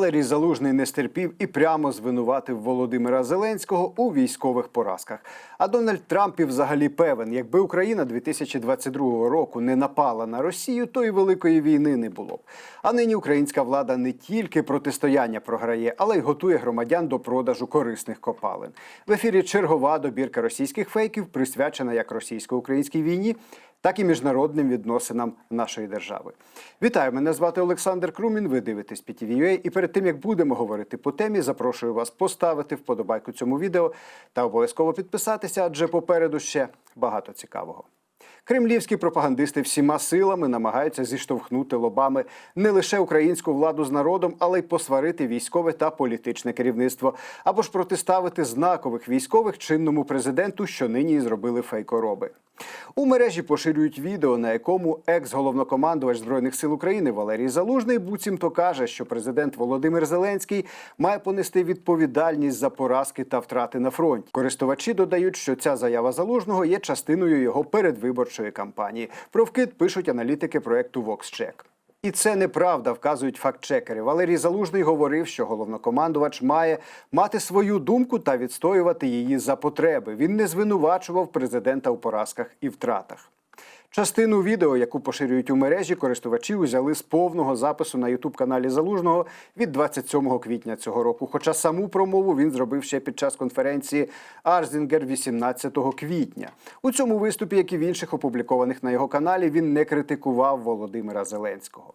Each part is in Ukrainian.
Валерій Залужний не стерпів і прямо звинуватив Володимира Зеленського у військових поразках. А Дональд Трамп і взагалі певен, якби Україна 2022 року не напала на Росію, то і великої війни не було б. А нині українська влада не тільки протистояння програє, але й готує громадян до продажу корисних копалин. В ефірі чергова добірка російських фейків, присвячена як російсько-українській війні, так і міжнародним відносинам нашої держави. Вітаю, мене звати Олександр Крумін. Ви дивитесь PTV.ua. І перед тим як будемо говорити по темі, запрошую вас поставити вподобайку цьому відео та обов'язково підписатися, адже попереду ще багато цікавого. Кремлівські пропагандисти всіма силами намагаються зіштовхнути лобами не лише українську владу з народом, але й посварити військове та політичне керівництво, або ж протиставити знакових військових чинному президенту, що нині зробили фейкороби. У мережі поширюють відео, на якому екс-головнокомандувач збройних сил України Валерій Залужний буцімто каже, що президент Володимир Зеленський має понести відповідальність за поразки та втрати на фронті. Користувачі додають, що ця заява залужного є частиною його передвиборчої кампанії. Про вкид пишуть аналітики проекту VoxCheck. І це неправда, вказують фактчекери. Валерій Залужний говорив, що головнокомандувач має мати свою думку та відстоювати її за потреби. Він не звинувачував президента у поразках і втратах. Частину відео, яку поширюють у мережі, користувачі узяли з повного запису на ютуб-каналі Залужного від 27 квітня цього року. Хоча саму промову він зробив ще під час конференції Арзінгер 18 квітня. У цьому виступі, як і в інших опублікованих на його каналі, він не критикував Володимира Зеленського.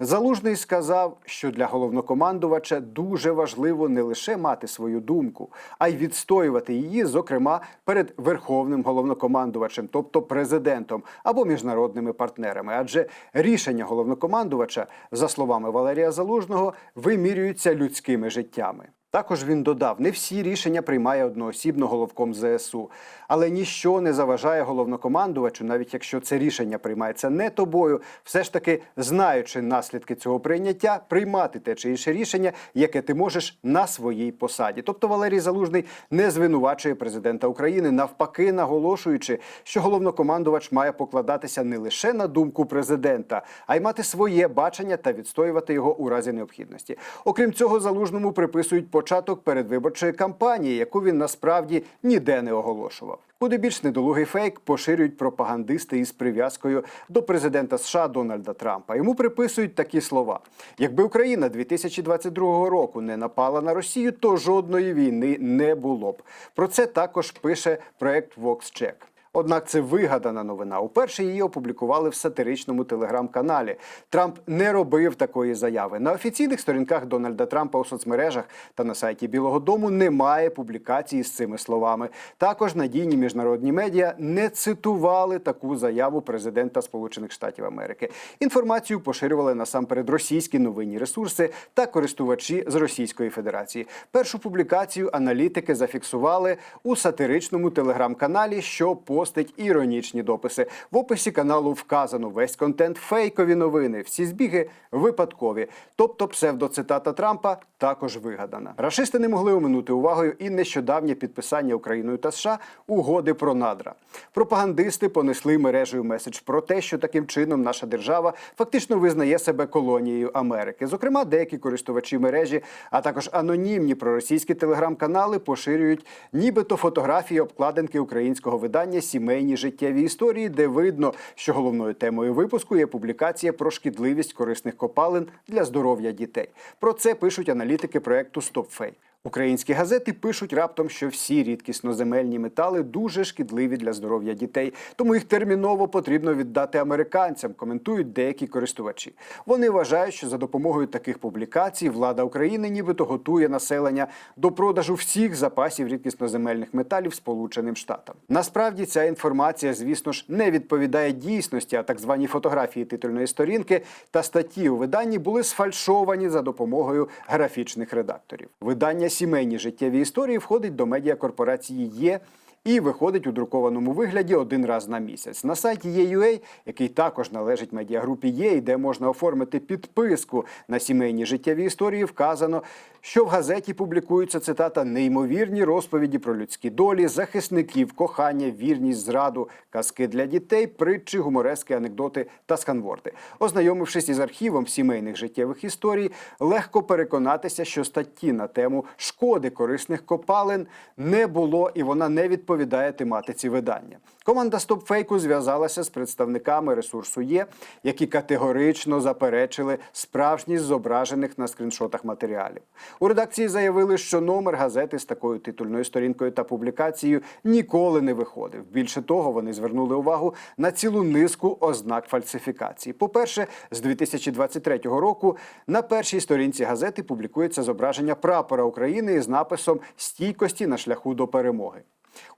Залужний сказав, що для головнокомандувача дуже важливо не лише мати свою думку, а й відстоювати її, зокрема, перед верховним головнокомандувачем, тобто президентом або міжнародними партнерами. Адже рішення головнокомандувача, за словами Валерія Залужного, вимірюються людськими життями. Також він додав: не всі рішення приймає одноосібно головком ЗСУ, але ніщо не заважає головнокомандувачу, навіть якщо це рішення приймається не тобою, все ж таки знаючи наслідки цього прийняття, приймати те чи інше рішення, яке ти можеш на своїй посаді. Тобто Валерій Залужний не звинувачує президента України, навпаки, наголошуючи, що головнокомандувач має покладатися не лише на думку президента, а й мати своє бачення та відстоювати його у разі необхідності. Окрім цього, залужному приписують початок передвиборчої кампанії, яку він насправді ніде не оголошував. Куди більш недолугий фейк поширюють пропагандисти із прив'язкою до президента США Дональда Трампа. Йому приписують такі слова: якби Україна 2022 року не напала на Росію, то жодної війни не було б. Про це також пише проект VoxCheck. Однак це вигадана новина. Уперше її опублікували в сатиричному телеграм-каналі. Трамп не робив такої заяви. На офіційних сторінках Дональда Трампа у соцмережах та на сайті Білого Дому немає публікації з цими словами. Також надійні міжнародні медіа не цитували таку заяву президента Сполучених Штатів Америки. Інформацію поширювали насамперед російські новинні ресурси та користувачі з Російської Федерації. Першу публікацію аналітики зафіксували у сатиричному телеграм-каналі, що постить іронічні дописи. В описі каналу вказано весь контент фейкові новини. Всі збіги випадкові. Тобто псевдоцитата Трампа також вигадана. Рашисти не могли оминути увагою і нещодавнє підписання Україною та США угоди про надра. Пропагандисти понесли мережею меседж про те, що таким чином наша держава фактично визнає себе колонією Америки. Зокрема, деякі користувачі мережі, а також анонімні проросійські телеграм-канали поширюють нібито фотографії обкладинки українського видання Сімейні життєві історії, де видно, що головною темою випуску є публікація про шкідливість корисних копалин для здоров'я дітей. Про це пишуть аналітики проекту StopFake. Українські газети пишуть раптом, що всі рідкісноземельні метали дуже шкідливі для здоров'я дітей, тому їх терміново потрібно віддати американцям. Коментують деякі користувачі. Вони вважають, що за допомогою таких публікацій влада України нібито готує населення до продажу всіх запасів рідкісноземельних металів Сполученим Штатам. Насправді ця інформація, звісно ж, не відповідає дійсності, а так звані фотографії титульної сторінки та статті у виданні були сфальшовані за допомогою графічних редакторів. Видання сімейні життєві історії входить до медіакорпорації Є. і виходить у друкованому вигляді один раз на місяць. На сайті Є.UA, який також належить медіагрупі Є, де можна оформити підписку на сімейні життєві історії, вказано, що в газеті публікуються цитата неймовірні розповіді про людські долі, захисників, кохання, вірність, зраду, казки для дітей, притчі, гуморески, анекдоти та сканворди. Ознайомившись із архівом сімейних життєвих історій, легко переконатися, що статті на тему шкоди корисних копалин не було і вона не відповідає тематиці видання. Команда стопфейку зв'язалася з представниками ресурсу Є, які категорично заперечили справжність зображених на скріншотах матеріалів. У редакції заявили, що номер газети з такою титульною сторінкою та публікацією ніколи не виходив. Більше того, вони звернули увагу на цілу низку ознак фальсифікації. По-перше, з 2023 року на першій сторінці газети публікується зображення прапора України із написом Стійкості на шляху до перемоги.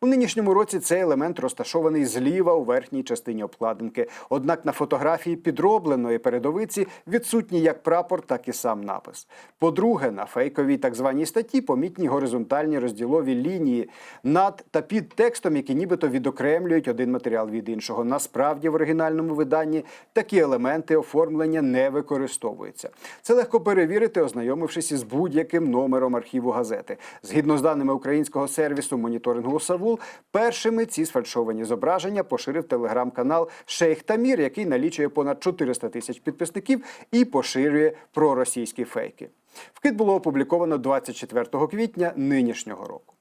У нинішньому році цей елемент розташований зліва у верхній частині обкладинки. Однак на фотографії підробленої передовиці відсутній як прапор, так і сам напис. По-друге, на фейковій так званій статті помітні горизонтальні розділові лінії над та під текстом, які нібито відокремлюють один матеріал від іншого. Насправді в оригінальному виданні такі елементи оформлення не використовуються. Це легко перевірити, ознайомившись із будь-яким номером архіву газети. Згідно з даними українського сервісу моніторингу Савул, першими ці сфальшовані зображення поширив телеграм-канал Шейх Тамір, який налічує понад 400 тисяч підписників і поширює проросійські фейки. Вкид було опубліковано 24 квітня нинішнього року.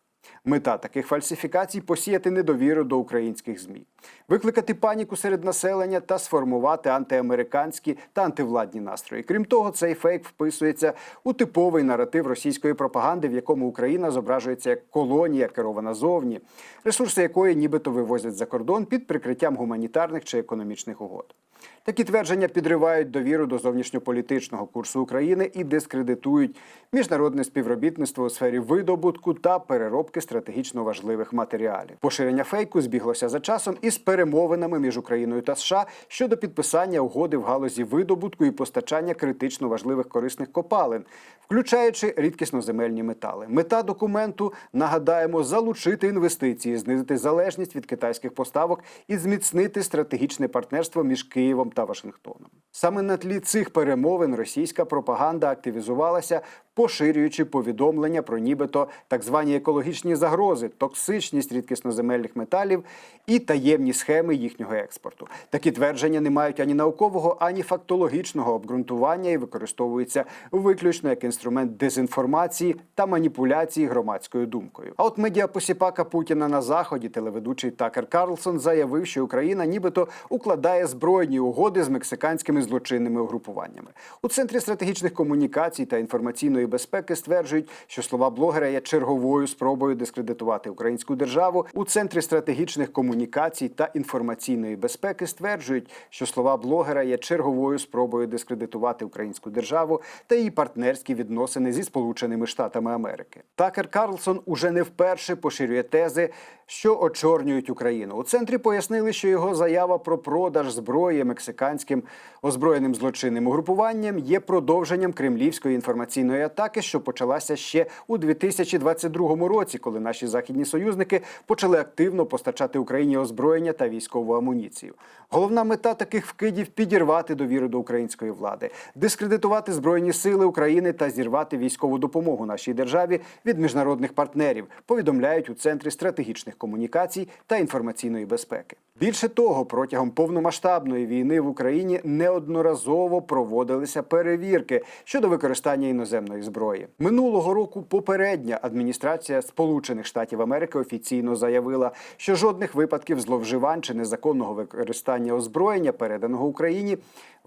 Мета таких фальсифікацій посіяти недовіру до українських змі, викликати паніку серед населення та сформувати антиамериканські та антивладні настрої. Крім того, цей фейк вписується у типовий наратив російської пропаганди, в якому Україна зображується як колонія, керована зовні, ресурси якої нібито вивозять за кордон під прикриттям гуманітарних чи економічних угод. Такі твердження підривають довіру до зовнішньополітичного курсу України і дискредитують міжнародне співробітництво у сфері видобутку та переробки стратегічно важливих матеріалів. Поширення фейку збіглося за часом із перемовинами між Україною та США щодо підписання угоди в галузі видобутку і постачання критично важливих корисних копалин, включаючи рідкісноземельні метали. Мета документу нагадаємо залучити інвестиції, знизити залежність від китайських поставок і зміцнити стратегічне партнерство між Києвом та Вашингтоном. Саме на тлі цих перемовин російська пропаганда активізувалася, поширюючи повідомлення про нібито так звані екологічні загрози, токсичність рідкісноземельних металів і таємні схеми їхнього експорту. Такі твердження не мають ані наукового, ані фактологічного обґрунтування і використовуються виключно як інструмент дезінформації та маніпуляції громадською думкою. А от медіапосіпака Путіна на заході, телеведучий Такер Карлсон, заявив, що Україна нібито укладає збройні угоди з мексиканськими злочинними угрупуваннями. У центрі стратегічних комунікацій та інформаційної безпеки стверджують, що слова блогера є черговою спробою дискредитувати українську державу. У центрі стратегічних комунікацій та інформаційної безпеки стверджують, що слова блогера є черговою спробою дискредитувати українську державу та її партнерські відносини зі Сполученими Штатами Америки. Такер Карлсон уже не вперше поширює тези, що очорнюють Україну. У центрі пояснили, що його заява про продаж зброї мексиканським озброєним злочинним угрупуванням є продовженням кремлівської інформаційної атаки, що почалася ще у 2022 році, коли наші західні союзники почали активно постачати Україні озброєння та військову амуніцію. Головна мета таких вкидів підірвати довіру до української влади, дискредитувати збройні сили України та зірвати військову допомогу нашій державі від міжнародних партнерів. Повідомляють у центрі стратегічних комунікацій та інформаційної безпеки. Більше того, протягом повномасштабної війни в Україні неодноразово проводилися перевірки щодо використання іноземної зброї. Минулого року попередня адміністрація Сполучених Штатів Америки офіційно заявила, що жодних випадків зловживань чи незаконного використання озброєння, переданого Україні,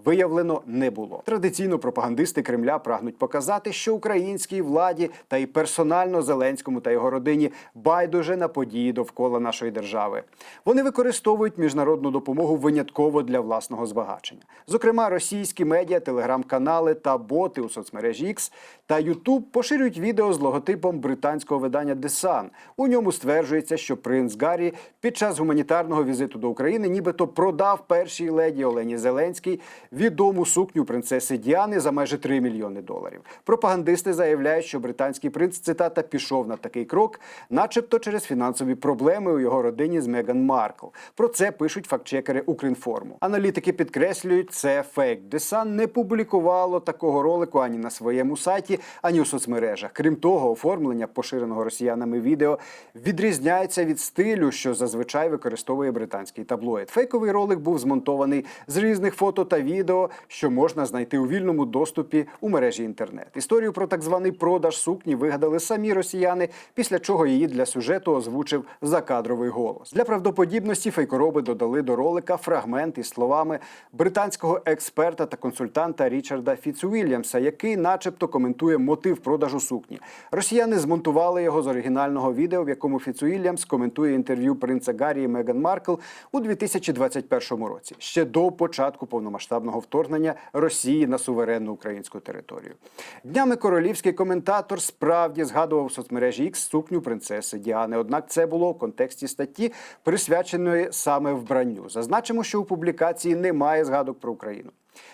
виявлено не було. Традиційно пропагандисти Кремля прагнуть показати, що українській владі та й персонально Зеленському та його родині байдуже на події довкола нашої держави. Вони використовують міжнародну допомогу винятково для власного збагачення. Зокрема, російські медіа, телеграм-канали та боти у соцмережі X та YouTube поширюють відео з логотипом британського видання The Sun. У ньому стверджується, що принц Гаррі під час гуманітарного візиту до України нібито продав першій леді Олені Зеленській відому сукню принцеси Діани за майже 3 мільйони доларів. Пропагандисти заявляють, що британський принц цитата пішов на такий крок, начебто через фінансові проблеми у його родині з Меган Маркл. Про це пишуть фактчекери Укрінформу. Аналітики підкреслюють, це фейк. Sun не публікувало такого ролику ані на своєму сайті, ані у соцмережах. Крім того, оформлення поширеного росіянами відео відрізняється від стилю, що зазвичай використовує британський таблоїд. Фейковий ролик був змонтований з різних фото та відео, що можна знайти у вільному доступі у мережі інтернет. Історію про так званий продаж сукні вигадали самі росіяни, після чого її для сюжету озвучив закадровий голос. Для правдоподібності фейкороби додали до ролика фрагмент із словами британського експерта та консультанта Річарда Фіцуільямса, який, начебто, коментує мотив продажу сукні. Росіяни змонтували його з оригінального відео, в якому Фіцуільямс коментує інтерв'ю принца Гаррі і Меган Маркл у 2021 році, ще до початку повномасштабного вторгнення Росії на суверенну українську територію. Днями королівський коментатор справді згадував в соцмережі X сукню принцеси Діани. Однак це було в контексті статті, присвяченої саме вбранню. Зазначимо, що у публікації немає згадок про Україну.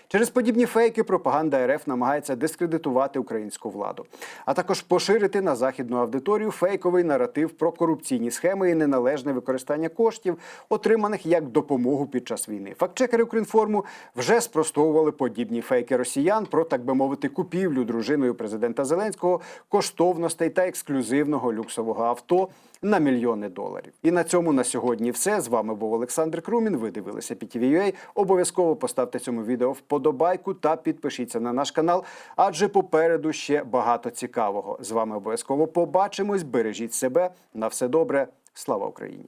Через подібні фейки пропаганда РФ намагається дискредитувати українську владу, а також поширити на західну аудиторію фейковий наратив про корупційні схеми і неналежне використання коштів, отриманих як допомогу під час війни. Фактчекери Укрінформу вже спростовували подібні фейки росіян про так би мовити купівлю дружиною президента Зеленського коштовностей та ексклюзивного люксового авто на мільйони доларів. І на цьому на сьогодні все. З вами був Олександр Крумін. Ви дивилися PTV.ua. Обов'язково поставте цьому відео вподобайку та підпишіться на наш канал, адже попереду ще багато цікавого. З вами обов'язково побачимось. Бережіть себе на все добре. Слава Україні!